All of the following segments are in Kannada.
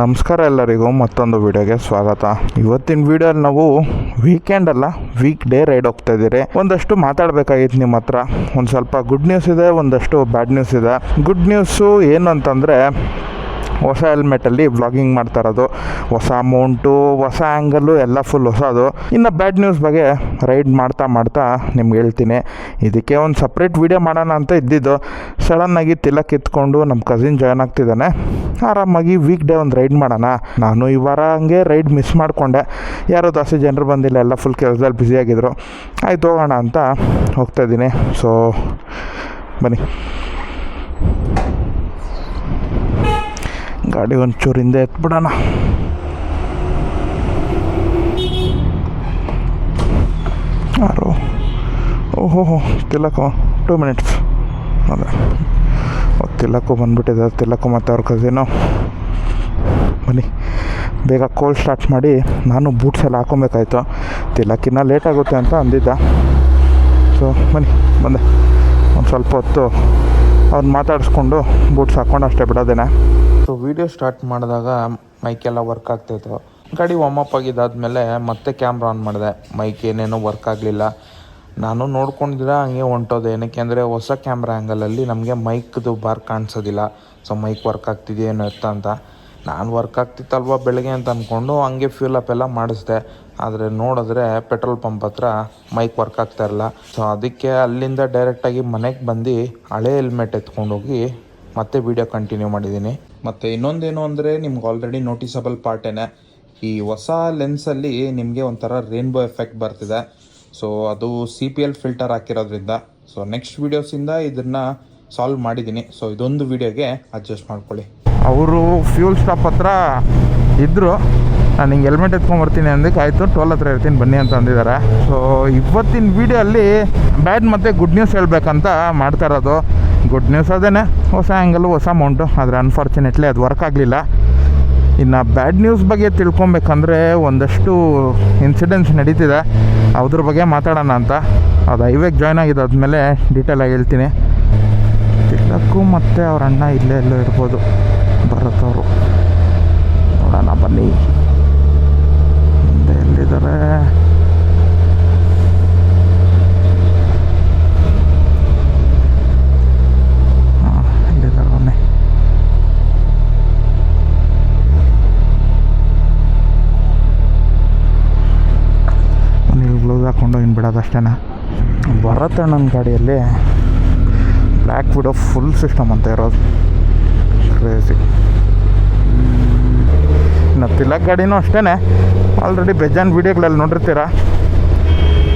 ನಮಸ್ಕಾರ ಎಲ್ಲರಿಗೂ ಮತ್ತೊಂದು ವಿಡಿಯೋಗೆ ಸ್ವಾಗತ. ಇವತ್ತಿನ ವಿಡಿಯೋಲಿ ನಾವು ವೀಕೆಂಡ್ ಅಲ್ಲ ವೀಕ್ ಡೇ ರೈಡ್ ಹೋಗ್ತಾ ಇದ್ದೀರಿ. ಒಂದಷ್ಟು ಮಾತಾಡಬೇಕಾಗಿತ್ತು ನಿಮ್ಮ ಹತ್ರ. ಒಂದು ಸ್ವಲ್ಪ ಗುಡ್ ನ್ಯೂಸ್ ಇದೆ, ಒಂದಷ್ಟು ಬ್ಯಾಡ್ ನ್ಯೂಸ್ ಇದೆ. ಗುಡ್ ನ್ಯೂಸು ಏನು ಅಂತಂದರೆ ಹೊಸ ಹೆಲ್ಮೆಟಲ್ಲಿ ವ್ಲಾಗಿಂಗ್ ಮಾಡ್ತಾ ಇರೋದು. ಹೊಸ ಅಮೌಂಟು ಹೊಸ ಆ್ಯಂಗಲ್ಲು ಎಲ್ಲ ಫುಲ್ ಹೊಸದು. ಇನ್ನು ಬ್ಯಾಡ್ ನ್ಯೂಸ್ ಬಗ್ಗೆ ರೈಡ್ ಮಾಡ್ತಾ ಮಾಡ್ತಾ ನಿಮ್ಗೆ ಹೇಳ್ತೀನಿ. ಇದಕ್ಕೆ ಒಂದು ಸಪ್ರೇಟ್ ವೀಡಿಯೋ ಮಾಡೋಣ ಅಂತ ಇದ್ದಿದ್ದು. ಸಡನ್ನಾಗಿ ತಿಲಕ್ ಎತ್ಕೊಂಡು ನಮ್ಮ ಕಸಿನ್ ಜಾಯ್ನ್ ಆಗ್ತಿದ್ದಾನೆ. ಆರಾಮಾಗಿ ವೀಕ್ ಡೇ ಒಂದು ರೈಡ್ ಮಾಡೋಣ. ನಾನು ಈ ವಾರ ಹಂಗೆ ರೈಡ್ ಮಿಸ್ ಮಾಡಿಕೊಂಡೆ. ಯಾರೋ ಜಾಸ್ತಿ ಜನರು ಬಂದಿಲ್ಲ, ಎಲ್ಲ ಫುಲ್ ಕೆಲಸದಲ್ಲಿ ಬ್ಯುಸಿಯಾಗಿದ್ದರು ಆಯ್ತು, ಹೋಗೋಣ ಅಂತ ಹೋಗ್ತಾ ಇದ್ದೀನಿ. ಸೊ ಬನ್ನಿ. ಗಾಡಿ ಒಂಚೂರು ಹಿಂದೆ ಎತ್ಬಿಡೋಣ. ಯಾರು? ಓಹೋ ತಿಲಕು ಟೂ ಮಿನಿಟ್ಸ್ ಅದೇ. ತಿಲಕು ಬಂದುಬಿಟ್ಟಿದೆ. ತಿಲಕು ಮತ್ತು ಅವ್ರ ಕಸಿನೋ ಬನ್ನಿ. ಬೇಗ ಕೋಲ್ ಸ್ಟಾರ್ಟ್ ಮಾಡಿ ನಾನು ಬೂಟ್ಸ್ ಎಲ್ಲ ಹಾಕೊಬೇಕಾಯ್ತು. ತಿಲಕ್ಕಿನ್ನ ಲೇಟ್ ಆಗುತ್ತೆ ಅಂತ ಅಂದಿದ್ದ. ಸೊ ಬನ್ನಿ, ಬಂದೆ. ಒಂದು ಸ್ವಲ್ಪ ಹೊತ್ತು ಅವ್ನು ಮಾತಾಡಿಸ್ಕೊಂಡು ಬೂಟ್ಸ್ ಹಾಕ್ಕೊಂಡು ಅಷ್ಟೇ ಬಿಡೋದೇನೆ. ಸೊ ವಿಡಿಯೋ ಸ್ಟಾರ್ಟ್ ಮಾಡಿದಾಗ ಮೈಕೆಲ್ಲ ವರ್ಕ್ ಆಗ್ತಾಯಿತ್ತು ಗಾಡಿ ವಾಮಪ್ ಆಗಿದ್ದಾದಮೇಲೆ ಮತ್ತೆ ಕ್ಯಾಮ್ರಾ ಆನ್ ಮಾಡಿದೆ. ಮೈಕ್ ಏನೇನೋ ವರ್ಕ್ ಆಗಲಿಲ್ಲ. ನಾನು ನೋಡ್ಕೊಂಡಿದ್ರೆ ಹಂಗೆ ಹೊಂಟೋದೆ. ಏನಕ್ಕೆ ಅಂದರೆ ಹೊಸ ಕ್ಯಾಮ್ರಾ ಆ್ಯಂಗಲಲ್ಲಿ ನಮಗೆ ಮೈಕ್ದು ಬಾರ್ ಕಾಣಿಸೋದಿಲ್ಲ. ಸೊ ಮೈಕ್ ವರ್ಕ್ ಆಗ್ತಿದೆಯೇನೋ ಎತ್ತ ಅಂತ. ನಾನು ವರ್ಕ್ ಆಗ್ತಿತ್ತಲ್ವ ಬೆಳಗ್ಗೆ ಅಂತ ಅಂದ್ಕೊಂಡು ಹಂಗೆ ಫ್ಯೂಲ್ ಅಪ್ ಎಲ್ಲ ಮಾಡಿಸ್ದೆ. ಆದರೆ ನೋಡಿದ್ರೆ ಪೆಟ್ರೋಲ್ ಪಂಪ್ ಹತ್ರ ಮೈಕ್ ವರ್ಕ್ ಆಗ್ತಾ ಇರಲ್ಲ. ಸೊ ಅದಕ್ಕೆ ಅಲ್ಲಿಂದ ಡೈರೆಕ್ಟಾಗಿ ಮನೆಗೆ ಬಂದು ಹಳೆ ಹೆಲ್ಮೆಟ್ ಎತ್ಕೊಂಡೋಗಿ ಮತ್ತೆ ವಿಡಿಯೋ ಕಂಟಿನ್ಯೂ ಮಾಡಿದ್ದೀನಿ. ಮತ್ತು ಇನ್ನೊಂದೇನು ಅಂದರೆ ನಿಮ್ಗೆ ಆಲ್ರೆಡಿ ನೋಟಿಸಬಲ್ ಪಾರ್ಟೇನೆ ಈ ಹೊಸ ಲೆನ್ಸಲ್ಲಿ ನಿಮಗೆ ಒಂಥರ ರೇನ್ಬೋ ಎಫೆಕ್ಟ್ ಬರ್ತಿದೆ. ಸೊ ಅದು ಸಿ ಪಿ ಎಲ್ ಫಿಲ್ಟರ್ ಹಾಕಿರೋದ್ರಿಂದ. ಸೊ ನೆಕ್ಸ್ಟ್ ವೀಡಿಯೋಸಿಂದ ಇದನ್ನು ಸಾಲ್ವ್ ಮಾಡಿದ್ದೀನಿ. ಸೊ ಇದೊಂದು ವೀಡಿಯೋಗೆ ಅಡ್ಜಸ್ಟ್ ಮಾಡ್ಕೊಳ್ಳಿ. ಅವರು ಫ್ಯೂಲ್ ಸ್ಟಾಪ್ ಹತ್ರ ಇದ್ದರು ನಾನು ಹಿಂಗೆ ಹೆಲ್ಮೆಟ್ ಎತ್ಕೊಂಡ್ಬರ್ತೀನಿ ಅಂದಕ್ಕೆ ಆಯಿತು ಟೋಲ್ ಹತ್ರ ಇರ್ತೀನಿ, ಬನ್ನಿ ಅಂತ ಅಂದಿದ್ದಾರೆ. ಸೊ ಇವತ್ತಿನ ವೀಡಿಯೋಲ್ಲಿ ಬ್ಯಾಡ್ ಮತ್ತು ಗುಡ್ ನ್ಯೂಸ್ ಹೇಳ್ಬೇಕಂತ ಮಾಡ್ತಾ ಇರೋದು. ಗುಡ್ ನ್ಯೂಸ್ ಅದೇನೆ. ಹೊಸ ಆ್ಯಂಗಲ್ ಹೊಸ ಅಮೌಂಟು ಆದರೆ ಅನ್ಫಾರ್ಚುನೇಟ್ಲಿ ಅದು ವರ್ಕ್ ಆಗಲಿಲ್ಲ. ಇನ್ನು ಬ್ಯಾಡ್ ನ್ಯೂಸ್ ಬಗ್ಗೆ ತಿಳ್ಕೊಬೇಕಂದ್ರೆ ಒಂದಷ್ಟು ಇನ್ಸಿಡೆಂಟ್ಸ್ ನಡೀತಿದೆ. ಅದ್ರ ಬಗ್ಗೆ ಮಾತಾಡೋಣ ಅಂತ. ಅದು ಹೈವೇಗೆ ಜಾಯ್ನ್ ಆಗಿದೆ ಆದಮೇಲೆ ಡೀಟೇಲಾಗಿ ಹೇಳ್ತೀನಿ. ತಿಲಕ್ಕು ಮತ್ತು ಅವ್ರ ಅಣ್ಣ ಇಲ್ಲೇ ಎಲ್ಲೋ ಇರ್ಬೋದು. ಅವರು ನೋಡೋಣ ಬನ್ನಿ. ಮುಂದೆ ಎಲ್ಲಿದ್ದಾರೆ ಹಾಂ ಇಲ್ಲಿದ್ದಾರೆ ಬನ್ನಿ ನೀವು ಗ್ಲೌಸ್ ಹಾಕ್ಕೊಂಡು ಭರತಣ್ಣನ ಗಾಡಿಯಲ್ಲಿ ಬ್ಲ್ಯಾಕ್ ವಿಡೋ ಫುಲ್ ಸಿಸ್ಟಮ್ ಅಂತ ಇರೋದು. ಕ್ರೇಜಿ ಇನ್ನು ತಿಲಕ್ ಗಾಡಿನೂ ಅಷ್ಟೇ ಆಲ್ರೆಡಿ ಬೆಜಾನ್ ವೀಡಿಯೋಗಳಲ್ಲಿ ನೋಡಿರ್ತೀರ?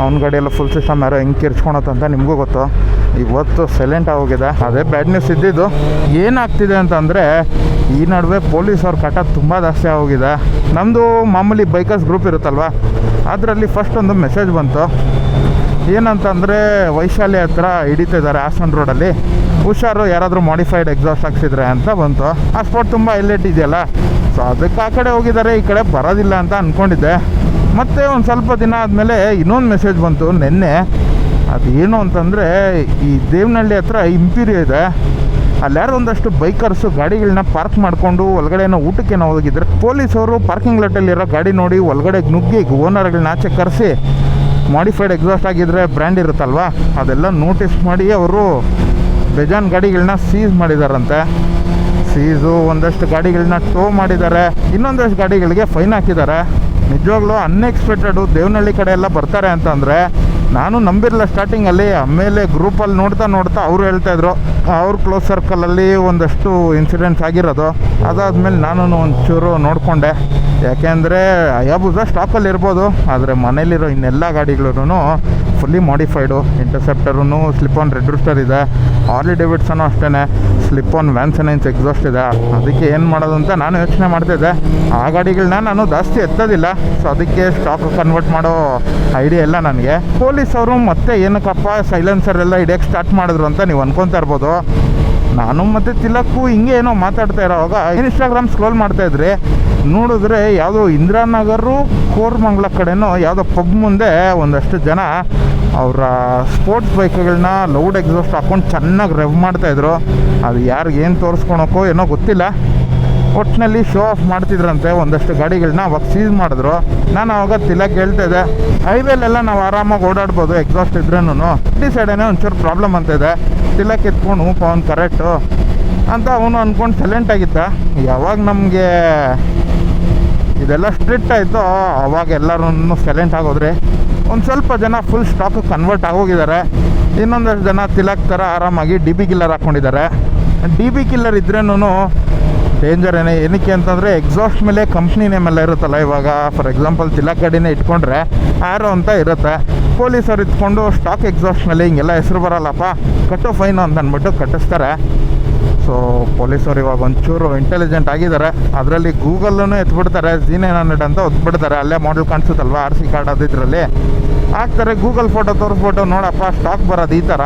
ಅವ್ನ ಗಾಡಿಯೆಲ್ಲ ಫುಲ್ ಸಿಸ್ಟಮ್ ಯಾರೋ ಹೆಂಗೆ ಕಿರ್ಚ್ಕೊಳತ್ತಂತ ನಿಮಗೂ ಗೊತ್ತು. ಇವತ್ತು ಸೈಲೆಂಟ್ ಆಗೋಗಿದೆ. ಅದೇ ಬ್ಯಾಡ್ ನ್ಯೂಸ್ ಇದ್ದಿದ್ದು. ಏನಾಗ್ತಿದೆ ಅಂತಂದರೆ ಈ ನಡುವೆ ಪೊಲೀಸ್ ಅವ್ರ ಕಟ ತುಂಬ ಜಾಸ್ತಿ ಆಗೋಗಿದೆ. ನಮ್ಮದು ಮಾಮೂಲಿ ಬೈಕರ್ಸ್ ಗ್ರೂಪ್ ಇರುತ್ತಲ್ವ? ಅದರಲ್ಲಿ ಫಸ್ಟ್ ಒಂದು ಮೆಸೇಜ್ ಬಂತು. ಏನಂತಂದರೆ ವೈಶಾಲಿ ಹತ್ರ ಹಿಡಿತಿದ್ದಾರೆ ಹಾಸನ್ ರೋಡಲ್ಲಿ. ಹುಷಾರು ಯಾರಾದರೂ ಮಾಡಿಫೈಡ್ ಎಕ್ಸಾಸ್ಟ್ ಹಾಕ್ಸಿದ್ರೆ ಅಂತ ಬಂತು. ಆ ಸ್ಪಾಟ್ ತುಂಬ ಹೈಲೈಟ್ ಇದೆಯಲ್ಲ? ಸೊ ಅದಕ್ಕೆ ಆ ಕಡೆ ಹೋಗಿದ್ದಾರೆ, ಈ ಕಡೆ ಬರೋದಿಲ್ಲ ಅಂತ ಅಂದ್ಕೊಂಡಿದ್ದೆ ಮತ್ತೆ ಒಂದು ಸ್ವಲ್ಪ ದಿನ ಆದಮೇಲೆ ಇನ್ನೊಂದು ಮೆಸೇಜ್ ಬಂತು ನಿನ್ನೆ. ಅದೇನು ಅಂತಂದರೆ, ಈ ದೇವನಹಳ್ಳಿ ಹತ್ರ ಇಂಪೀರಿಯೋ ಇದೆ. ಅಲ್ಲಾರು ಒಂದಷ್ಟು ಬೈಕರ್ಸು ಗಾಡಿಗಳನ್ನ ಪಾರ್ಕ್ ಮಾಡಿಕೊಂಡು ಒಳಗಡೆನೋ ನಾವು ಹೋಗಿದ್ರೆ, ಪೊಲೀಸವರು ಪಾರ್ಕಿಂಗ್ ಲಾಟಲ್ಲಿರೋ ಗಾಡಿ ನೋಡಿ ಒಳಗಡೆ ನುಗ್ಗಿ ಓನರ್ಗಳನ್ನ ಆಚೆ ಕರೆಸಿ ಮಾಡಿಫೈಡ್ ಎಕ್ಸಾಸ್ಟ್ ಆಗಿದ್ರೆ ಬ್ರ್ಯಾಂಡ್ ಇರುತ್ತಲ್ವ? ಅದೆಲ್ಲ ನೋಟಿಸ್ ಮಾಡಿ ಅವರು ಬೆಜಾನ್ ಗಾಡಿಗಳನ್ನ ಸೀಸ್ ಮಾಡಿದಾರಂತೆ. ಸೀಸು ಒಂದಷ್ಟು ಗಾಡಿಗಳನ್ನ ಟೋ ಮಾಡಿದ್ದಾರೆ. ಇನ್ನೊಂದಷ್ಟು ಗಾಡಿಗಳಿಗೆ ಫೈನ್ ಹಾಕಿದ್ದಾರೆ. ನಿಜವಾಗ್ಲೂ ಅನ್ಎಕ್ಸ್ಪೆಕ್ಟೆಡು ದೇವನಹಳ್ಳಿ ಕಡೆ ಎಲ್ಲ ಬರ್ತಾರೆ ಅಂತಂದರೆ ನಾನು ನಂಬಿರಲಿಲ್ಲ ಸ್ಟಾರ್ಟಿಂಗಲ್ಲಿ ಆಮೇಲೆ ಗ್ರೂಪಲ್ಲಿ ನೋಡ್ತಾ ನೋಡ್ತಾ ಅವರು ಹೇಳ್ತಾಯಿದ್ರು ಅವ್ರ ಕ್ಲೋಸ್ ಸರ್ಕಲಲ್ಲಿ ಒಂದಷ್ಟು ಇನ್ಸಿಡೆಂಟ್ಸ್ ಆಗಿರೋದು. ಅದಾದಮೇಲೆ ನಾನು ಒಂಚೂರು ನೋಡಿಕೊಂಡೆ. ಯಾಕೆಂದರೆ ಅಯಾಬುಜ ಸ್ಟಾಪಲ್ಲಿ ಇರ್ಬೋದು, ಆದರೆ ಮನೇಲಿರೋ ಇನ್ನೆಲ್ಲ ಗಾಡಿಗಳೂ ಫುಲ್ಲಿ ಮಾಡಿಫೈಡು ಇಂಟರ್ಸೆಪ್ಟರೂ ಸ್ಲಿಪ್ ಆನ್ ರೆಡ್ ರೂಸ್ಟರ್ ಇದೆ ಆರ್ಲಿ ಡೇವಿಡ್ಸನು ಅಷ್ಟೇ ಸ್ಲಿಪ್ ಆನ್ ವ್ಯಾನ್ಸನೈನ್ಸ್ ಎಕ್ಸಾಸ್ಟ್ ಇದೆ. ಅದಕ್ಕೆ ಏನು ಮಾಡೋದು ಅಂತ ನಾನು ಯೋಚನೆ ಮಾಡ್ತಿದ್ದೆ ಆ ಗಾಡಿಗಳನ್ನ ನಾನು ಜಾಸ್ತಿ ಎತ್ತೋದಿಲ್ಲ. ಸೊ ಅದಕ್ಕೆ ಸ್ಟಾಕ್ ಕನ್ವರ್ಟ್ ಮಾಡೋ ಐಡಿಯಾ ಇಲ್ಲ ನನಗೆ. ಪೊಲೀಸ್ ಅವರು ಮತ್ತೆ ಏನಕ್ಕಪ್ಪ ಸೈಲೆನ್ಸರ್ ಎಲ್ಲ ಹಿಡಿಯೋಕ್ಕೆ ಸ್ಟಾರ್ಟ್ ಮಾಡಿದ್ರು ಅಂತ ನೀವು ಅನ್ಕೊತಾ ಇರ್ಬೋದು. ನಾನು ಮತ್ತು ತಿಲಕ್ಕು ಹಿಂಗೆ ಏನೋ ಮಾತಾಡ್ತಾ ಇರೋವಾಗ ಇನ್ಸ್ಟಾಗ್ರಾಮ್ ಸ್ಕ್ರೋಲ್ ಮಾಡ್ತಾ ಇದ್ರಿ ನೋಡಿದ್ರೆ ಯಾವುದೋ ಇಂದಿರಾನಗರು ಕೋರ್ಮಂಗ್ಲ ಕಡೆನೋ ಯಾವುದೋ ಪಬ್ ಮುಂದೆ ಒಂದಷ್ಟು ಜನ ಅವರ ಸ್ಪೋರ್ಟ್ಸ್ ಬೈಕ್ಗಳನ್ನ ಲೌಡ್ ಎಕ್ಸಾಸ್ಟ್ ಹಾಕೊಂಡು ಚೆನ್ನಾಗಿ ರೆವ್ ಮಾಡ್ತಾಯಿದ್ರು ಅದು ಯಾರಿಗೇನು ತೋರಿಸ್ಕೊಳಕ್ಕೋ ಏನೋ ಗೊತ್ತಿಲ್ಲ. ಒಟ್ಟಿನಲ್ಲಿ ಶೋ ಆಫ್ ಮಾಡ್ತಿದ್ರಂತೆ ಒಂದಷ್ಟು ಗಾಡಿಗಳನ್ನ ಅವಾಗ ಸೀಸ್ ಮಾಡಿದ್ರು. ನಾನು ಅವಾಗ ತಿಲಕ್ ಹೇಳ್ತಾ ಇದ್ದೆ. ಹೈವೇಲೆಲ್ಲ ನಾವು ಆರಾಮಾಗಿ ಓಡಾಡ್ಬೋದು ಎಕ್ಸಾಸ್ಟ್ ಇದ್ರೂ ಈ ಸೈಡೇನೆ ಒಂಚೂರು ಪ್ರಾಬ್ಲಮ್ ಅಂತ ಇದೆ. ತಿಲಕ್ ಎತ್ಕೊಂಡು ಹ್ಞೂ ಅವ್ನು ಕರೆಕ್ಟು ಅಂತ ಅವನು ಅಂದ್ಕೊಂಡು ಸೈಲೆಂಟ್ ಆಗಿತ್ತ ಯಾವಾಗ ನಮಗೆ ಇದೆಲ್ಲ ಸ್ಟ್ರಿಕ್ಟ್ ಆಯಿತು, ಅವಾಗ ಎಲ್ಲರೂ ಸೈಲೆಂಟ್ ಆಗೋದ್ರಿ. ಒಂದು ಸ್ವಲ್ಪ ಜನ ಫುಲ್ ಸ್ಟಾಕ್ ಕನ್ವರ್ಟ್ ಆಗೋಗಿದ್ದಾರೆ. ಇನ್ನೊಂದಷ್ಟು ಜನ ತಿಲಕ್ ಥರ ಆರಾಮಾಗಿ ಡಿ ಬಿ ಕಿಲ್ಲರ್ ಹಾಕ್ಕೊಂಡಿದ್ದಾರೆ ಡಿ ಬಿ ಕಿಲ್ಲರ್ ಇದ್ರೇನು ಡೇಂಜರ್ ಏನೇ ಏನಕ್ಕೆ ಅಂತಂದರೆ ಎಕ್ಸಾಸ್ಟ್ ಮೇಲೆ ಕಂಪ್ನಿ ನೇಮ್ ಎಲ್ಲ ಇರುತ್ತಲ್ಲ ಇವಾಗ. ಫಾರ್ ಎಕ್ಸಾಂಪಲ್ ತಿಲಕ್ ಗಾಡಿನೇ ಇಟ್ಕೊಂಡ್ರೆ ಆರೋ ಅಂತ ಇರುತ್ತೆ. ಪೊಲೀಸರು ಇಟ್ಕೊಂಡು ಸ್ಟಾಕ್ ಎಕ್ಸಾಸ್ಟ್ ಮೇಲೆ ಹಿಂಗೆಲ್ಲ ಹೆಸರು ಬರಲ್ಲಪ್ಪ. ಕಟ್ಟು ಫೈನು ಅಂತ ಅಂದ್ಬಿಟ್ಟು ಕಟ್ಟಿಸ್ತಾರೆ. ಸೊ ಪೊಲೀಸರು ಇವಾಗ ಒಂಚೂರು ಇಂಟೆಲಿಜೆಂಟ್ ಆಗಿದ್ದಾರೆ. ಅದರಲ್ಲಿ ಗೂಗಲ್ಲೂ ಎತ್ಬಿಡ್ತಾರೆ ಜಿ ನೈನ್ ಹಂಡ್ರೆಡ್ ಅಂತ ಒತ್ಬಿಡ್ತಾರೆ. ಅಲ್ಲೇ ಮಾಡಲ್ ಕಾಣಿಸುತ್ತಲ್ವ ಆರ್ ಸಿ ಕಾರ್ಡ್ ಅದಿದ್ರಲ್ಲಿ ಹಾಕ್ತಾರೆ ಗೂಗಲ್ ಫೋಟೋ ತೋರಿಸ್ಬಿಟ್ಟು ನೋಡಪ್ಪ ಸ್ಟಾಕ್ ಬರೋದು ಈ ಥರ.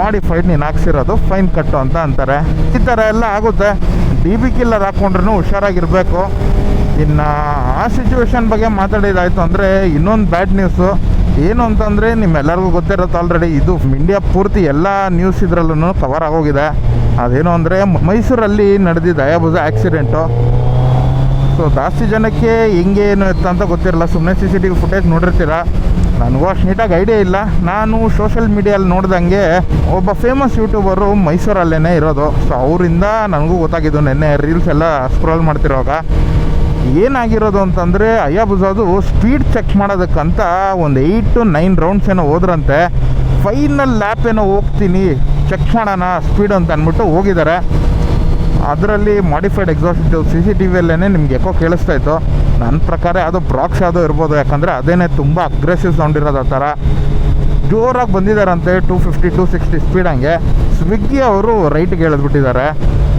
ಮಾಡಿಫೈಡ್ ನೀನು ಹಾಕ್ಸಿರೋದು ಫೈನ್ ಕಟ್ಟು ಅಂತ ಅಂತಾರೆ. ಈ ಥರ ಎಲ್ಲ ಆಗುತ್ತೆ. ಡಿ ಬಿ ಕಿಲ್ಲರ್ ಹಾಕ್ಕೊಂಡ್ರೂ ಹುಷಾರಾಗಿರಬೇಕು. ಇನ್ನು ಆ ಸಿಚುವೇಶನ್ ಬಗ್ಗೆ ಮಾತಾಡಿದಾಯ್ತು ಅಂದರೆ ಇನ್ನೊಂದು ಬ್ಯಾಡ್ ನ್ಯೂಸು ಏನು ಅಂತಂದರೆ ನಿಮ್ಮೆಲ್ಲರಿಗೂ ಗೊತ್ತಿರುತ್ತೆ ಆಲ್ರೆಡಿ ಇದು ಇಂಡಿಯಾ ಪೂರ್ತಿ ಎಲ್ಲ ನ್ಯೂಸ್ ಇದರಲ್ಲೂ ಕವರ್ ಆಗೋಗಿದೆ. ಅದೇನು ಅಂದರೆ ಮೈಸೂರಲ್ಲಿ ನಡೆದಿದ್ದ ಅಯಾಬುಜ ಆಕ್ಸಿಡೆಂಟು ಸೊ ಜಾಸ್ತಿ ಜನಕ್ಕೆ ಹೆಂಗೆ ಏನು ಇತ್ತು ಅಂತ ಗೊತ್ತಿರಲ್ಲ. ಸುಮ್ಮನೆ C C T V footage ನೋಡಿರ್ತೀರ? ನನಗೂ ಅಷ್ಟು ನೀಟಾಗಿ ಐಡಿಯಾ ಇಲ್ಲ. ನಾನು ಸೋಷಲ್ ಮೀಡಿಯಲ್ಲಿ ನೋಡ್ದಂಗೆ ಒಬ್ಬ ಫೇಮಸ್ ಯೂಟ್ಯೂಬರು ಮೈಸೂರಲ್ಲೇ ಇರೋದು. ಸೊ ಅವರಿಂದ ನನಗೂ ಗೊತ್ತಾಗಿದ್ದು ನೆನ್ನೆ ರೀಲ್ಸ್ ಎಲ್ಲ ಸ್ಕ್ರೋಲ್ ಮಾಡ್ತಿರೋವಾಗ. ಏನಾಗಿರೋದು ಅಂತಂದರೆ ಅಯ್ಯಾಬುಜಾದು ಸ್ಪೀಡ್ ಚೆಕ್ ಮಾಡೋದಕ್ಕಂತ ಒಂದು ಏಯ್ಟ್ ಟು ನೈನ್ ರೌಂಡ್ಸ್ ಏನೋ ಹೋದ್ರಂತೆ. ಫೈನಲ್ ಲ್ಯಾಪ್ ಏನೋ ಹೋಗ್ತೀನಿ. ಚೆಕ್ ಮಾಡೋಣ ಸ್ಪೀಡ್ ಅಂತ ಅಂದ್ಬಿಟ್ಟು ಹೋಗಿದ್ದಾರೆ. ಅದರಲ್ಲಿ modified exhaust C C T ವಿಯಲ್ಲೇ ನಿಮ್ಗೆ ಎಕೋ ಕೇಳಿಸ್ತಾ ಇತ್ತು. ನನ್ನ ಪ್ರಕಾರ ಅದು ಬ್ರಾಕ್ಸ್ ಯಾವುದೋ ಇರ್ಬೋದು, ಯಾಕಂದರೆ ಅದೇನೇ ತುಂಬ ಅಗ್ರೆಸಿವ್ ಸೌಂಡ್ ಇರೋದು ಆ ಥರ. ಜೋರಾಗಿ ಬಂದಿದ್ದಾರಂತೆ two fifty two sixty speed ಹಂಗೆ. ಸ್ವಿಗ್ಗಿ ಅವರು ರೈಟ್ಗೆ ಎಳೆದ್ಬಿಟ್ಟಿದ್ದಾರೆ.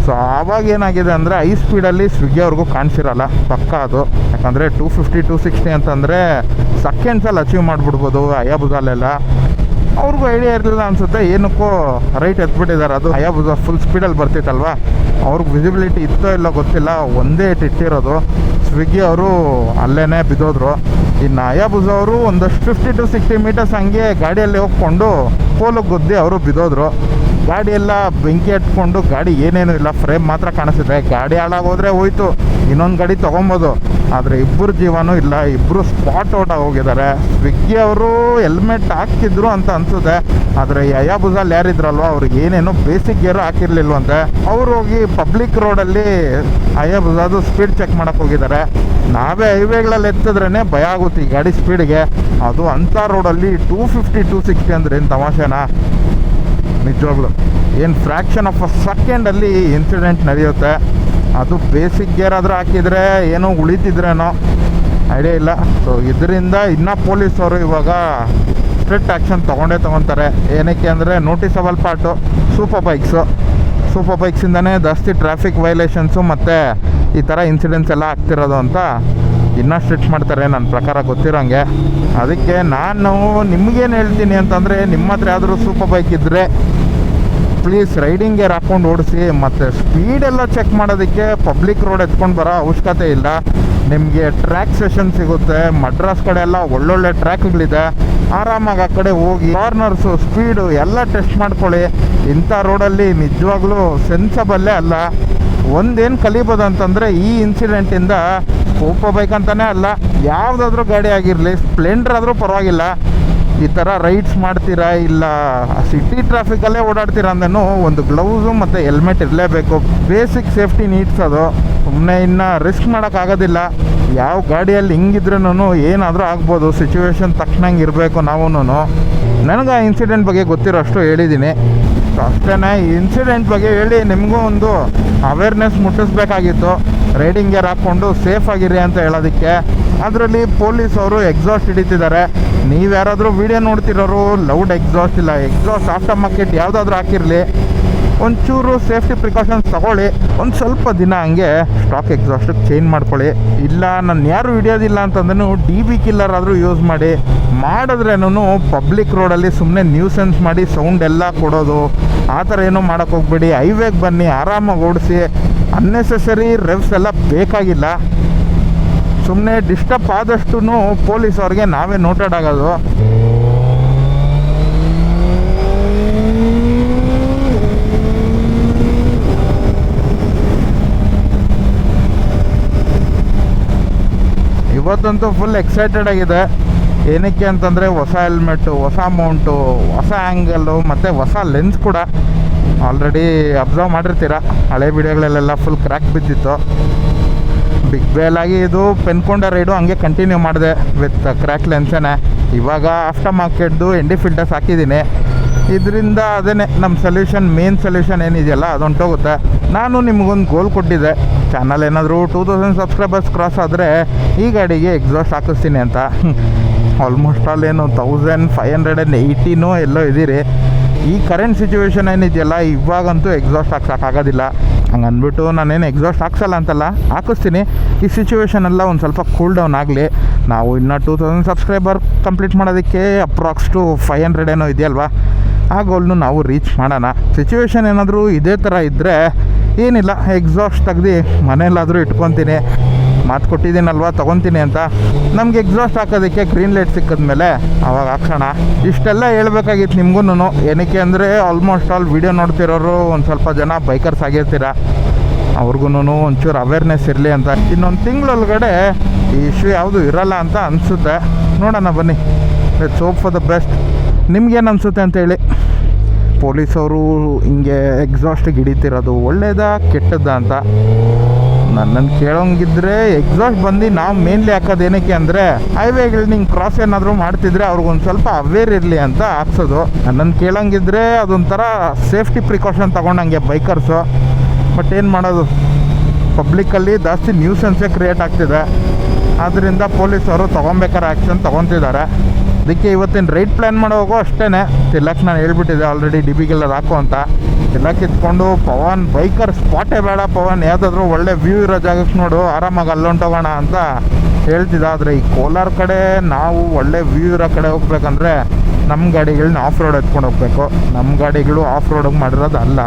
ಸೊ ಆವಾಗ ಏನಾಗಿದೆ ಅಂದರೆ ಐ ಸ್ಪೀಡಲ್ಲಿ ಸ್ವಿಗ್ಗಿ ಅವ್ರಿಗೂ ಕಾಣಿಸಿರಲ್ಲ, ಪಕ್ಕ ಅದು. ಯಾಕಂದರೆ ಟೂ ಫಿಫ್ಟಿ ಟು ಸಿಕ್ಸ್ಟಿ ಅಂತಂದರೆ ಸೆಕೆಂಡ್ಸಲ್ಲಿ ಅಚೀವ್ ಮಾಡಿಬಿಡ್ಬೋದು ಅಯಾಬುಜಾಲೆಲ್ಲ ಅವ್ರಿಗೂ ಐಡಿಯಾ ಇರಲಿಲ್ಲ ಅನಿಸುತ್ತೆ. ಏನಕ್ಕೋ ರೈಟ್ ಎತ್ಬಿಟ್ಟಿದ್ದಾರೆ. ಅದು ಹಯಾಬುಸ ಫುಲ್ ಸ್ಪೀಡಲ್ಲಿ ಬರ್ತಿತ್ತಲ್ವ? ಅವ್ರಿಗೆ ವಿಸಿಬಿಲಿಟಿ ಇತ್ತೋ ಇಲ್ಲೋ ಗೊತ್ತಿಲ್ಲ. ಒಂದೇ ಇಟ್ಟಿರೋದು ಸ್ವಿಗ್ಗಿ ಅವರು ಅಲ್ಲೇ ಬಿದ್ದೋದ್ರು. ಇನ್ನು ಅಯಾಬುಜ ಅವರು ಒಂದಷ್ಟು ಫಿಫ್ಟಿ ಟು ಸಿಕ್ಸ್ಟಿ ಮೀಟರ್ಸ್ ಹಂಗೆ ಗಾಡಿಯಲ್ಲಿ ಹೋಗ್ಕೊಂಡು ಪೋಲಿಗೆ ಗುದ್ದಿ ಅವರು ಬಿದ್ದೋದ್ರು. ಗಾಡಿ ಎಲ್ಲ ಬೆಂಕಿ ಹಟ್ಕೊಂಡು ಗಾಡಿ ಏನೇನು ಇಲ್ಲ. ಫ್ರೇಮ್ ಮಾತ್ರ ಕಾಣಿಸಿದ್ರೆ ಗಾಡಿ ಹಾಳಾಗೋದ್ರೆ ಹೋಯ್ತು. ಇನ್ನೊಂದು ಗಾಡಿ ತೊಗೊಬೋದು. ಆದರೆ ಇಬ್ಬರು ಜೀವನೂ ಇಲ್ಲ. ಇಬ್ಬರು ಸ್ಪಾಟ್ ಔಟ್ ಹೋಗಿದ್ದಾರೆ ಸ್ವಿಗ್ಗಿ ಅವರು ಹೆಲ್ಮೆಟ್ ಹಾಕ್ತಿದ್ರು ಅಂತ ಅನ್ಸುತ್ತೆ. ಆದರೆ ಯಯಾಬುಜಾಲ್ ಯಾರಿದ್ರಲ್ವ? ಅವ್ರಿಗೆ ಏನೇನು ಬೇಸಿಕ್ ಗೇರು ಹಾಕಿರ್ಲಿಲ್ವಂತೆ. ಅವ್ರು ಹೋಗಿ ಪಬ್ಲಿಕ್ ರೋಡಲ್ಲಿ ಅಯ್ಯಬುಜಾದು ಸ್ಪೀಡ್ ಚೆಕ್ ಮಾಡಕ್ಕೆ ಹೋಗಿದ್ದಾರೆ. ನಾವೇ ಹೈವೇಗಳಲ್ಲಿ ಎತ್ತಿದ್ರೇ ಭಯ ಆಗುತ್ತೆ ಈ ಗಾಡಿ ಸ್ಪೀಡ್ಗೆ. ಅದು ಅಂಥ ರೋಡಲ್ಲಿ ಟೂ ಫಿಫ್ಟಿ, ಟೂ ಸಿಕ್ಸ್ಟಿ ಅಂದ್ರೆ ಏನು ತಮಾಷೆನಾ? ನಿಜವಾಗ್ಲು. ಏನು ಫ್ರ್ಯಾಕ್ಷನ್ ಆಫ್ ಅ ಸೆಕೆಂಡಲ್ಲಿ ಇನ್ಸಿಡೆಂಟ್ ನಡೆಯುತ್ತೆ. ಅದು ಬೇಸಿಕ್ ಗೇರ್ ಆದರೂ ಹಾಕಿದರೆ ಏನೋ ಉಳಿತಿದ್ರೇನೋ ಐಡಿಯಾ ಇಲ್ಲ. ಸೊ ಇದರಿಂದ ಇನ್ನೂ ಪೊಲೀಸವರು ಇವಾಗ ಸ್ಟ್ರಿಕ್ಟ್ ಆ್ಯಕ್ಷನ್ ತೊಗೊಂಡೇ ತೊಗೊತಾರೆ. ಏನಕ್ಕೆ ಅಂದರೆ noticeable part super bikes super ಬೈಕ್ಸಿಂದನೇ ಜಾಸ್ತಿ ಟ್ರಾಫಿಕ್ ವೈಲೇಷನ್ಸು ಮತ್ತು ಈ ಥರ ಇನ್ಸಿಡೆಂಟ್ಸ್ ಎಲ್ಲ ಆಗ್ತಿರೋದು ಅಂತ ಇನ್ನೂ ಸ್ಟ್ರಿಕ್ಟ್ ಮಾಡ್ತಾರೆ ನನ್ನ ಪ್ರಕಾರ ಗೊತ್ತಿರೋಂಗೆ. ಅದಕ್ಕೆ ನಾನು ನಿಮಗೇನು ಹೇಳ್ತೀನಿ ಅಂತಂದರೆ, ನಿಮ್ಮ ಹತ್ರ ಯಾವ್ದಾದ್ರು ಸೂಪರ್ ಬೈಕ್ ಇದ್ದರೆ ಪ್ಲೀಸ್ ರೈಡಿಂಗ್ ಗೇರ್ ಹಾಕ್ಕೊಂಡು ಓಡಿಸಿ, ಮತ್ತು ಸ್ಪೀಡೆಲ್ಲ ಚೆಕ್ ಮಾಡೋದಕ್ಕೆ ಪಬ್ಲಿಕ್ ರೋಡ್ ಎತ್ಕೊಂಡು ಬರೋ ಅವಶ್ಯಕತೆ ಇಲ್ಲ. ನಿಮಗೆ ಟ್ರ್ಯಾಕ್ ಸೆಷನ್ ಸಿಗುತ್ತೆ ಮಡ್ರಾಸ್ ಕಡೆ ಎಲ್ಲ ಒಳ್ಳೊಳ್ಳೆ ಟ್ರ್ಯಾಕ್ಗಳಿದೆ ಆರಾಮಾಗಿ ಆ ಕಡೆ ಹೋಗಿ ಕಾರ್ನರ್ಸು ಸ್ಪೀಡು ಎಲ್ಲ ಟೆಸ್ಟ್ ಮಾಡ್ಕೊಳ್ಳಿ. ಇಂಥ ರೋಡಲ್ಲಿ ನಿಜವಾಗ್ಲೂ ಸೆನ್ಸಬಲ್ಲೇ ಅಲ್ಲ. ಒಂದೇನು ಕಲಿಬೋದು ಅಂತಂದರೆ ಈ ಇನ್ಸಿಡೆಂಟಿಂದ ಕೋಪ ಬೈಕ್ ಅಂತಲೇ ಅಲ್ಲ, ಯಾವುದಾದ್ರೂ ಗಾಡಿ ಆಗಿರಲಿ ಸ್ಪ್ಲೆಂಡರ್ ಆದರೂ ಪರವಾಗಿಲ್ಲ. ಈ ಥರ ರೈಡ್ಸ್ ಮಾಡ್ತೀರಾ ಇಲ್ಲ ಸಿಟಿ ಟ್ರಾಫಿಕಲ್ಲೇ ಓಡಾಡ್ತೀರಾ ಅಂದನು ಒಂದು ಗ್ಲೌಸು ಮತ್ತು ಹೆಲ್ಮೆಟ್ ಇರಲೇಬೇಕು. ಬೇಸಿಕ್ ಸೇಫ್ಟಿ ನೀಡ್ಸ್ ಅದು. ಸುಮ್ಮನೆ ಇನ್ನು ರಿಸ್ಕ್ ಮಾಡೋಕ್ಕಾಗೋದಿಲ್ಲ ಯಾವ ಗಾಡಿಯಲ್ಲಿ ಹಿಂಗಿದ್ರೂ ಏನಾದರೂ ಆಗ್ಬೋದು ಸಿಚುವೇಶನ್ ತಕ್ಷಣಂಗೆ ಇರಬೇಕು ನಾವೂನು ನನಗೆ ಆ ಇನ್ಸಿಡೆಂಟ್ ಬಗ್ಗೆ ಗೊತ್ತಿರೋ ಅಷ್ಟು ಹೇಳಿದ್ದೀನಿ ಅಷ್ಟೇ ಇನ್ಸಿಡೆಂಟ್ ಬಗ್ಗೆ ಹೇಳಿ ನಿಮಗೂ ಒಂದು ಅವೇರ್ನೆಸ್ ಮುಟ್ಟಿಸ್ಬೇಕಾಗಿತ್ತು. ರೈಡಿಂಗ್ ಗೇರ್ ಹಾಕ್ಕೊಂಡು ಸೇಫ್ ಆಗಿರಿ ಅಂತ ಹೇಳೋದಕ್ಕೆ. ಅದರಲ್ಲಿ ಪೊಲೀಸ್ ಅವರು ಎಕ್ಸಾಸ್ಟ್ ಹಿಡಿತಿದ್ದಾರೆ. ನೀವು ಯಾರಾದರೂ ವಿಡಿಯೋ ನೋಡ್ತಿರೋರು ಲೌಡ್ ಎಕ್ಸಾಸ್ಟ್ ಇಲ್ಲ. ಎಕ್ಸಾಸ್ಟ್ ಆಫ್ಟರ್ ಮಾರ್ಕೆಟ್ ಯಾವುದಾದ್ರೂ ಹಾಕಿರಲಿ. ಒಂಚೂರು ಸೇಫ್ಟಿ ಪ್ರಿಕಾಷನ್ಸ್ ತಗೊಳ್ಳಿ. ಒಂದು ಸ್ವಲ್ಪ ದಿನ ಹಂಗೆ ಸ್ಟಾಕ್ ಎಕ್ಸಾಸ್ಟ್ ಚೇಂಜ್ ಮಾಡ್ಕೊಳ್ಳಿ. ಇಲ್ಲ, ನಾನು ಯಾರು ಹಿಡಿಯೋದಿಲ್ಲ ಅಂತಂದ್ರೂ ಡಿ ಬಿ ಕಿಲ್ಲರ್ ಆದರೂ ಯೂಸ್ ಮಾಡಿ. ಮಾಡಿದ್ರೇನೂ ಪಬ್ಲಿಕ್ ರೋಡಲ್ಲಿ ಸುಮ್ಮನೆ ನ್ಯೂಸೆನ್ಸ್ ಮಾಡಿ ಸೌಂಡ್ ಎಲ್ಲ ಕೊಡೋದು. ಆ ಥರ ಏನೂ ಮಾಡೋಕ್ಕೆ ಹೋಗ್ಬೇಡಿ. ಹೈವೇಗೆ ಬನ್ನಿ, ಆರಾಮಾಗಿ ಓಡಿಸಿ. ಅನ್ನೆಸೆಸರಿ ರೆವ್ಸ್ ಎಲ್ಲ ಬೇಕಾಗಿಲ್ಲ. ಸುಮ್ಮನೆ ಡಿಸ್ಟರ್ಬ್ ಆದಷ್ಟು ಪೊಲೀಸ್ ಅವ್ರಿಗೆ ನಾವೇ ನೋಟೆಡ್ ಆಗೋದು. ಇವತ್ತಂತೂ ಫುಲ್ ಎಕ್ಸೈಟೆಡ್ ಆಗಿದೆ. ಏನಕ್ಕೆ ಅಂತಂದರೆ ಹೊಸ ಹೆಲ್ಮೆಟ್ಟು ಹೊಸ ಮೌಂಟು ಹೊಸ ಆ್ಯಂಗಲ್ಲು ಮತ್ತು ಹೊಸ ಲೆನ್ಸ್ ಕೂಡ ಆಲ್ರೆಡಿ ಅಬ್ಸರ್ವ್ ಮಾಡಿರ್ತೀರ. ಹಳೆ ವಿಡಿಯೋಗಳಲ್ಲೆಲ್ಲ ಫುಲ್ ಕ್ರ್ಯಾಕ್ ಬಿದ್ದಿತ್ತು. ಬಿಗ್ ಬೇಲಾಗಿ ಇದು ಪೆನ್ಕೊಂಡ ರೈಡು ಹಂಗೆ ಕಂಟಿನ್ಯೂ ಮಾಡಿದೆ ವಿತ್ ಕ್ರ್ಯಾಕ್ ಲೆನ್ಸೇನೆ ಇವಾಗ ಆಫ್ಟರ್ ಮಾರ್ಕೆಟ್ದು ಎಂಡಿ ಫಿಲ್ಟರ್ಸ್ ಹಾಕಿದ್ದೀನಿ. ಇದರಿಂದ ಅದೇ ನಮ್ಮ ಸೊಲ್ಯೂಷನ್ ಮೇನ್ ಸೊಲ್ಯೂಷನ್ ಏನಿದೆಯಲ್ಲ ಅದೊಂಟೋಗುತ್ತೆ ನಾನು ನಿಮಗೊಂದು ಗೋಲ್ ಕೊಟ್ಟಿದ್ದೆ. ಚಾನಲ್ ಏನಾದರೂ ಟೂ ತೌಸಂಡ್ ಸಬ್ಸ್ಕ್ರೈಬರ್ಸ್ ಕ್ರಾಸ್ ಆದರೆ ಈ ಗಾಡಿಗೆ ಎಕ್ಸಾಸ್ಟ್ ಹಾಕಿಸ್ತೀನಿ ಅಂತ. ಆಲ್ಮೋಸ್ಟ್ ಆಲ್ ಏನು ತೌಸಂಡ್ ಫೈವ್ ಹಂಡ್ರೆಡ್ ಆ್ಯಂಡ್ ಏಯ್ಟೀನೋ ಎಲ್ಲೋ ಇದ್ದೀರಿ. ಈ ಕರೆಂಟ್ ಸಿಚುವೇಶನ್ ಏನಿದೆಯಲ್ಲ, ಇವಾಗಂತೂ ಎಕ್ಸಾಸ್ಟ್ ಹಾಕ್ಸೋಕ್ಕಾಗೋದಿಲ್ಲ ಹಂಗೆ ಅಂದ್ಬಿಟ್ಟು ನಾನೇನು ಎಕ್ಸಾಸ್ಟ್ ಹಾಕ್ಸಲ್ಲ ಅಂತಲ್ಲ, ಹಾಕಿಸ್ತೀನಿ. ಈ ಸಿಚುವೇಶನ್ ಎಲ್ಲ ಒಂದು ಸ್ವಲ್ಪ ಕೂಲ್ ಡೌನ್ ಆಗಲಿ. ನಾವು ಇನ್ನು ಟೂ ತೌಸಂಡ್ ಸಬ್ಸ್ಕ್ರೈಬರ್ ಕಂಪ್ಲೀಟ್ ಮಾಡೋದಕ್ಕೆ ಅಪ್ರಾಕ್ಸ್ ಟು ಫೈವ್ ಹಂಡ್ರೆಡ್ ಏನೋ ಇದೆಯಲ್ವಾ? ಆ ಗೋಲ್ನು ನಾವು ರೀಚ್ ಮಾಡೋಣ. ಸಿಚುವೇಶನ್ ಏನಾದರೂ ಇದೇ ಥರ ಇದ್ದರೆ ಏನಿಲ್ಲ ಎಕ್ಸಾಸ್ಟ್ ತೆಗ್ದು ಮನೆಯಲ್ಲಾದರೂ ಇಟ್ಕೊತೀನಿ. ಮಾತು ಕೊಟ್ಟಿದ್ದೀನಲ್ವಾ, ತೊಗೊತೀನಿ ಅಂತ. ನಮ್ಗೆ ಎಕ್ಸಾಸ್ಟ್ ಹಾಕೋದಕ್ಕೆ ಗ್ರೀನ್ ಲೈಟ್ ಸಿಕ್ಕಿದ್ಮೇಲೆ ಅವಾಗ ಹಾಕ್ಸೋಣ. ಇಷ್ಟೆಲ್ಲ ಹೇಳ್ಬೇಕಾಗಿತ್ತು ನಿಮ್ಗೂ ಏನಕ್ಕೆ ಅಂದರೆ ಆಲ್ಮೋಸ್ಟ್ ಆಲ್ ವೀಡಿಯೋ ನೋಡ್ತಿರೋರು ಒಂದು ಸ್ವಲ್ಪ ಜನ ಬೈಕರ್ಸ್ ಆಗಿರ್ತೀರ. ಅವ್ರಿಗೂ ಒಂಚೂರು ಅವೇರ್ನೆಸ್ ಇರಲಿ ಅಂತ. ಇನ್ನೊಂದು ತಿಂಗಳೊಳಗಡೆ ಈ ಇಶ್ಯೂ ಯಾವುದು ಇರಲ್ಲ ಅಂತ ಅನಿಸುತ್ತೆ. ನೋಡೋಣ ಬನ್ನಿ. Let's hope for the best ನಿಮ್ಗೇನು ಅನಿಸುತ್ತೆ ಅಂತೇಳಿ ಪೊಲೀಸವರು ಹಿಂಗೆ ಎಕ್ಸಾಸ್ಟಿಗೆ ಹಿಡಿತಿರೋದು ಒಳ್ಳೇದಾ ಕೆಟ್ಟದ್ದಾ ಅಂತ ನನ್ನನ್ನು ಕೇಳೋಂಗಿದ್ರೆ ಎಕ್ಸಾಸ್ಟ್ ಬಂದು ನಾವು ಮೇನ್ಲಿ ಹಾಕೋದು ಏನಕ್ಕೆ ಅಂದರೆ ಹೈವೇಗಳು ನಿಂಗೆ ಕ್ರಾಸ್ ಏನಾದರೂ ಮಾಡ್ತಿದ್ರೆ ಅವ್ರಿಗೊಂದು ಸ್ವಲ್ಪ ಅವೇರ್ ಇರಲಿ ಅಂತ ಹಾಕ್ಸೋದು. ನನ್ನನ್ನು ಕೇಳೋಂಗಿದ್ರೆ ಅದೊಂಥರ ಸೇಫ್ಟಿ ಪ್ರಿಕಾಷನ್ ತೊಗೊಂಡಂಗೆ ಬೈಕರ್ಸು ಬಟ್ ಏನು ಮಾಡೋದು? ಪಬ್ಲಿಕ್ಕಲ್ಲಿ ಜಾಸ್ತಿ ನ್ಯೂಸೆನ್ಸೇ ಕ್ರಿಯೇಟ್ ಆಗ್ತಿದೆ. ಆದ್ದರಿಂದ ಪೊಲೀಸವರು ತೊಗೊಬೇಕಾರೆ ಆ್ಯಕ್ಷನ್ ತೊಗೊತಿದ್ದಾರೆ. ಅದಕ್ಕೆ ಇವತ್ತಿನ ರೈಟ್ ಪ್ಲ್ಯಾನ್ ಮಾಡೋವಾಗೂ ಅಷ್ಟೇ ತಿಲಕ್ ನಾನು ಹೇಳ್ಬಿಟ್ಟಿದ್ದೆ ಆಲ್ರೆಡಿ ಡಿಬಿಗೆಲ್ಲ ಹಾಕು ಅಂತ. ತಿಲಕ್ ಇಟ್ಕೊಂಡು ಪವನ್ ಬೈಕರ್ ಸ್ಪಾಟೇ ಬೇಡ ಪವನ್. ಯಾವುದಾದ್ರೂ ಒಳ್ಳೆ ವ್ಯೂ ಇರೋ ಜಾಗಕ್ಕೆ ನೋಡು, ಆರಾಮಾಗಿ ಅಲ್ಲೊಂಟೋಗೋಣ ಅಂತ ಹೇಳ್ತಿದ್ದ. ಆದರೆ ಈ ಕೋಲಾರ ಕಡೆ ನಾವು ಒಳ್ಳೆ ವ್ಯೂ ಇರೋ ಕಡೆ ಹೋಗ್ಬೇಕಂದ್ರೆ ನಮ್ಮ ಗಾಡಿಗಳನ್ನ ಆಫ್ ರೋಡ್ ಎತ್ಕೊಂಡು ಹೋಗ್ಬೇಕು. ನಮ್ಮ ಗಾಡಿಗಳು ಆಫ್ ರೋಡಿಗೆ ಮಾಡಿರೋದು ಅಲ್ಲ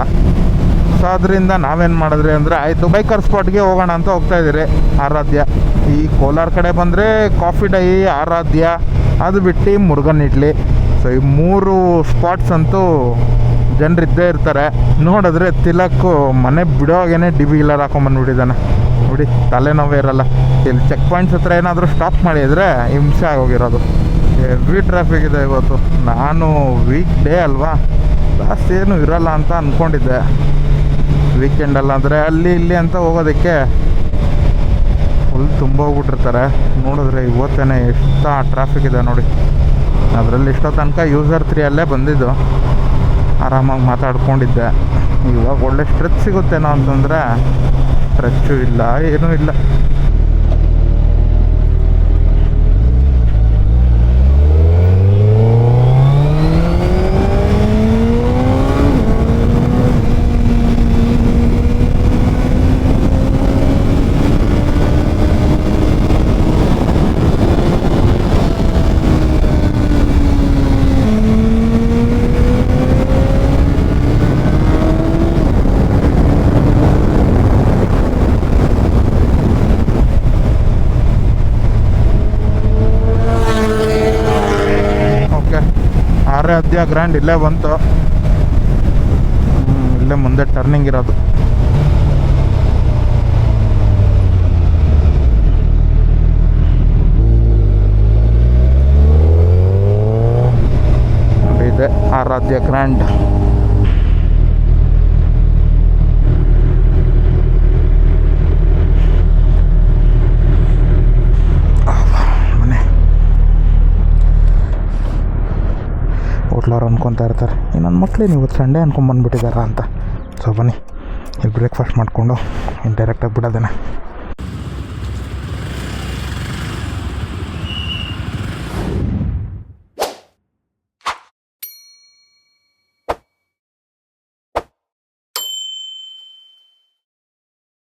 ಸೊ ಅದರಿಂದ ನಾವೇನು ಮಾಡಿದ್ರಿ ಅಂದರೆ ಆಯಿತು ಬೈಕರ್ ಸ್ಪಾಟ್ಗೆ ಹೋಗೋಣ ಅಂತ ಹೋಗ್ತಾ ಇದ್ದೀರಿ, ಆರಾಧ್ಯ. ಈ ಕೋಲಾರ ಕಡೆ ಬಂದರೆ ಕಾಫಿ ಡೈ ಆರಾಧ್ಯ. ಅದು ಬಿಟ್ಟು ಮುರುಗನ್ ಇಡ್ಲಿ. ಸೊ ಈ ಮೂರು ಸ್ಪಾಟ್ಸ್ ಅಂತೂ ಜನರಿದ್ದೇ ಇರ್ತಾರೆ. ನೋಡಿದ್ರೆ ತಿಲಕ್ಕು ಮನೆ ಬಿಡೋವಾಗೇನೆ ಡಿ ಬಿ ಇಲ್ಲರ್ ಹಾಕೊಂಬಂದ್ಬಿಟ್ಟಿದ್ದಾನೆ. ನೋಡಿ, ತಲೆನೋವೇ ಇರಲ್ಲ. ಇಲ್ಲಿ ಚೆಕ್ ಪಾಯಿಂಟ್ಸ್ ಹತ್ರ ಏನಾದರೂ ಸ್ಟಾಪ್ ಮಾಡಿದರೆ ಹಿಂಸೆ ಆಗೋಗಿರೋದು. ಹೆವಿ ಟ್ರಾಫಿಕ್ ಇದೆ ಇವತ್ತು. ನಾನು ವೀಕ್ ಡೇ ಅಲ್ವಾ? ಜಾಸ್ತಿ ಏನು ಇರಲ್ಲ ಅಂತ ಅಂದ್ಕೊಂಡಿದ್ದೆ ವೀಕೆಂಡಲ್ಲ ಅಂದರೆ ಅಲ್ಲಿ ಇಲ್ಲಿ ಅಂತ ಹೋಗೋದಕ್ಕೆ ಫುಲ್ ತುಂಬ ಹೋಗ್ಬಿಟ್ಟಿರ್ತಾರೆ ನೋಡಿದ್ರೆ ಇವತ್ತೇನೆ ಎಷ್ಟ ಟ್ರಾಫಿಕ್ ಇದೆ ನೋಡಿ. ಅದರಲ್ಲಿ ಇಷ್ಟೋ ತನಕ ಯೂಸರ್ ತ್ರೀ ಅಲ್ಲೇ ಬಂದಿದ್ದು. ಆರಾಮಾಗಿ ಮಾತಾಡ್ಕೊಂಡಿದ್ದೆ. ಇವಾಗ ಒಳ್ಳೆ ಸ್ಟ್ರೆಚ್ ಸಿಗುತ್ತೇನೋ ಅಂತಂದರೆ ಸ್ಟ್ರೆಚ್ಚು ಇಲ್ಲ, ಏನೂ ಇಲ್ಲ. ಆರಾಧ್ಯ ಗ್ರ್ಯಾಂಡ್ ಇಲ್ಲೇ ಬಂತು. ಇಲ್ಲೇ ಮುಂದೆ ಟರ್ನಿಂಗ್ ಇರೋದು. ಇದೆ ಆರಾಧ್ಯ ಗ್ರ್ಯಾಂಡ್ ಹೋಟ್ಲವ್ರು ಅನ್ಕೊತಾ ಇರ್ತಾರೆ ಈ ನನ್ನ ಮಕ್ಳೇನು ಇವತ್ತು ಸಂಡೇ ಅಂತ. ಸೊ, ಬನ್ನಿ ಇಲ್ಲಿ ಬ್ರೇಕ್ಫಾಸ್ಟ್ ಮಾಡಿಕೊಂಡು ಇನ್ನು ಡೈರೆಕ್ಟಾಗಿ ಬಿಡೋದೇನೆ.